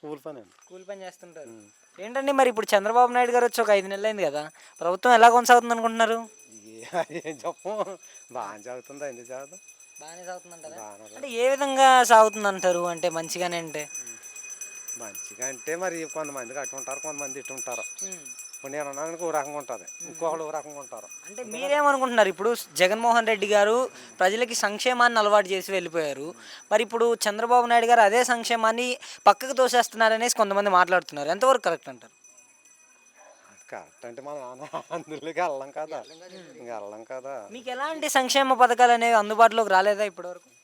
కూలి పని కూలి పని చేస్తుంటారు. ఏంటండి మరి ఇప్పుడు చంద్రబాబు నాయుడు గారు వచ్చి ఒక ఐదు నెలలు అయింది కదా ప్రభుత్వం ఎలా కొనసాగుతుంది అనుకుంటున్నారు? ఏ- చెప్పం. బాగా చదువుతుంది ఎందుకు చదువుతాం బాగానే సాగుతుందంటారా అంటే ఏ విధంగా సాగుతుంది అంటారు అంటే మంచిగానే అంటే? మంచిగా అంటే మరి కొంతమంది అటు ఉంటారు కొంతమంది ఇటు ఉంటారు. ఇప్పుడు నేను అన్నానికి ఓ రకంగా ఉంటుంది. ఇంకొకళ్ళు ఓ రకంగా ఉంటారు. అంటే మీరేమనుకుంటున్నారు? ఇప్పుడు జగన్మోహన్ రెడ్డి గారు ప్రజలకి సంక్షేమాన్ని అలవాటు చేసి వెళ్ళిపోయారు. మరి ఇప్పుడు చంద్రబాబు నాయుడు గారు అదే సంక్షేమాన్ని పక్కకు తోసేస్తున్నారనేసి కొంతమంది మాట్లాడుతున్నారు. ఎంతవరకు కరెక్ట్ అంటారు? కరెక్ట్ అంటే మన అందులోకి వెళ్ళం కదా. ఇంక వెళ్ళం కదా. మీకు ఎలాంటి సంక్షేమ పథకాలు అనేవి అందుబాటులోకి రాలేదా ఇప్పటివరకు?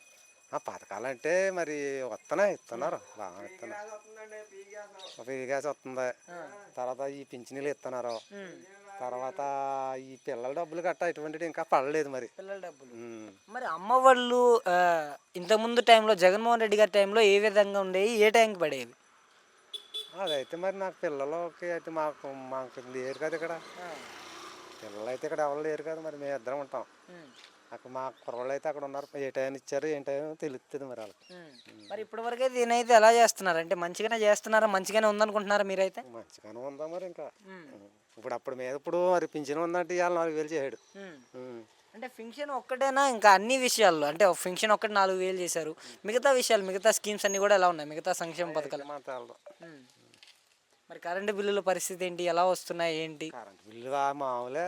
పథకాలు అంటే మరి వస్తున్నాయి ఇస్తున్నారు బాగా ఇస్తున్నారు ఫ్రీ గ్యాస్ వస్తుంది తర్వాత ఈ పింఛనీలు ఇస్తున్నారు తర్వాత ఈ పిల్లల డబ్బులు గట్టా ఇటువంటివి ఇంకా పడలేదు మరి. పిల్లల డబ్బులు. మరి అమ్మ వాళ్ళు ఇంతకుముందు టైంలో జగన్మోహన్ రెడ్డి గారి టైంలో ఏ విధంగా ఉండేవి? ఏ టైంకి పడేవి? అదైతే మరి నాకు పిల్లలకి అయితే మాకు మాకు లేరు కదా ఇక్కడ. పిల్లలు అయితే ఇక్కడ ఎవరు లేరు కదా మరి మేము ఇద్దరం ఉంటాం అక్కడ మా కుర్రలు అయితే అక్కడ ఉన్నారు. ఏ టైం ఇచ్చారు ఏ టైం తెలుస్తుంది మరి వాళ్ళకి. మరి ఇప్పటివరకే దీనైతే ఎలా చేస్తున్నారు? అంటే మంచిగానే చేస్తున్నారా? మంచిగానే ఉందనుకుంటున్నారా మీరైతే? మంచిగానే ఉందా మరి ఇంకా? ఇప్పుడు అప్పుడు మీద ఇప్పుడు మరి పింఛన్ ఉందంటే ఇవాళ నాలుగు వేలు చేయడు. అంటే ఫింక్షన్ ఒక్కటేనా? ఇంకా అన్ని విషయాల్లో. అంటే ఫింక్షన్ ఒక్కటి నాలుగు వేలు చేశారు. మిగతా విషయాలు మిగతా స్కీమ్స్ అన్ని కూడా ఎలా ఉన్నాయి? మిగతా సంక్షేమ పథకాలు. మరి కరెంటు బిల్లుల పరిస్థితి ఏంటి? ఎలా వస్తున్నాయి? ఏంటి? కరెంట్ బిల్లు మామూలే.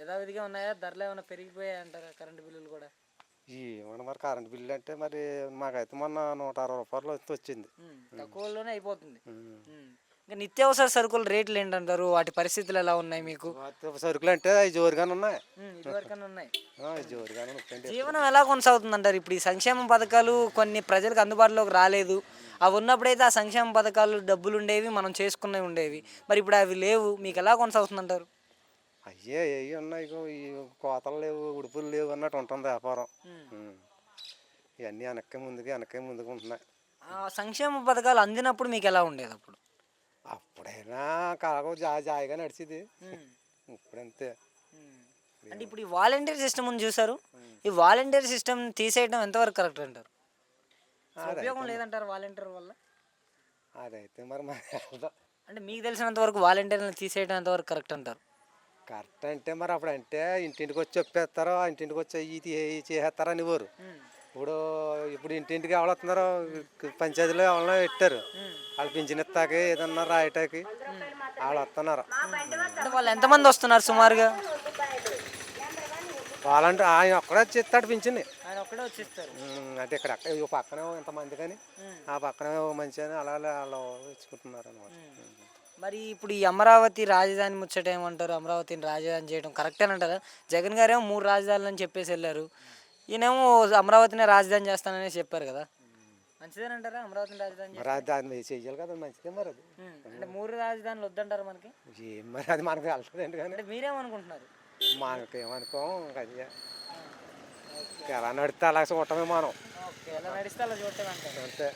యథావిధిగా ఉన్నాయా? ధరలు ఏమైనా పెరిగిపోయాయి అంటారా కరెంటు బిల్లులు కూడా? ఏమన్నా మరి కరెంట్ బిల్లు అంటే మరి మాకైతే మొన్న నూట అరవై రూపాయలు వచ్చి వచ్చింది. తక్కువలోనే అయిపోతుంది. ఇంకా నిత్యావసర సరుకుల రేట్లు ఏంటంటారు? వాటి పరిస్థితులు ఎలా ఉన్నాయి మీకు? సరుకులు అంటే అవి జోరుగానే ఉన్నాయి. ఇదివరకన్నా ఉన్నాయి. జోరుగానే ఉంటాయండి జీవనం ఎలా కొనసాగుతుంది అంటారు ఇప్పుడు ఈ సంక్షేమ పథకాలు కొన్ని ప్రజలకు అందుబాటులోకి రాలేదు. అవి ఉన్నప్పుడైతే ఆ సంక్షేమ పథకాలు డబ్బులు ఉండేవి మనం చేసుకున్నవి ఉండేవి. మరి ఇప్పుడు అవి లేవు. మీకు ఎలా కొనసాగుతుంది అంటారు అయ్యే అయ్యి ఉన్నాయి ఈ కోతలు లేవు ఉడుపులు లేవు అన్నట్టు ఉంటుంది వ్యాపారం. ఇవన్నీ వెనక్కి ముందుకి వెనక్కి ముందుకు ఉంటున్నాయి. ఆ సంక్షేమ పథకాలు అందినప్పుడు మీకు ఎలా ఉండేది అప్పుడు? అప్పుడైనా కాగో జా జాయిగా నడిచింది. ఇప్పుడంతే. అంటే ఇప్పుడు ఈ వాలంటీర్ సిస్టమ్ ఉంది చూసారు? ఈ వాలంటీర్ సిస్టమ్ తీసేయడం ఎంతవరకు కరెక్ట్ అంటారు? ఉపయోగం లేదంటారు వాలంటీర్ వల్ల? అదైతే మరి అంటే మీకు తెలిసినంత వరకు వాలంటీర్ని తీసేయడం ఎంతవరకు కరెక్ట్ అంటారు? కరెక్ట్ అంటే మరి అప్పుడు అంటే ఇంటింటికి వచ్చి చెప్పేస్తారో ఇంటింటికి వచ్చి ఇది చేసేస్తారో అనేవారు ఇప్పుడు ఇప్పుడు ఇంటింటికి ఎవరు వస్తున్నారో పంచాయతీలో ఎవరన్నా పెట్టారు. వాళ్ళు పింఛన్ ఇస్తాకి ఏదన్నా రాయటాకి వాళ్ళు వస్తున్నారు. వాళ్ళు ఎంతమంది వస్తున్నారు సుమారుగా? వాళ్ళంటే ఆయన ఒక్కడే వచ్చిస్తారు ఉమ్, అంటే ఇక్కడ ఈ పక్కనే ఎంతమంది కానీ ఆ పక్కనే మంచి అని అలా అలా వాళ్ళు ఇచ్చుకుంటున్నారు అనమాట మరి ఇప్పుడు ఈ అమరావతి రాజధాని ముచ్చట ఏమంటారు? అమరావతిని రాజధాని చేయడం కరెక్టేనంటారా జగన్ గారేమో మూడు రాజధానులు అని చెప్పేసి వెళ్ళారు. ఈయనేమో అమరావతినే రాజధాని చేస్తానని చెప్పారు కదా. మంచిదేనంటారా అమరావతిని రాజధాని మీద చెయ్యాలి కదా మంచిదే మరి అది. అంటే మూడు రాజధానులు వద్దంటారు మనకి? ఏం మరి అది మనకు కానీ. అంటే మీరేమనుకుంటున్నారు? మనకి ఏమనుకోం అది ఎలా నడితే అలా చూడటమే మనం. ఎలా నడిస్తే అలా చూడటం అంటారు. అంతే.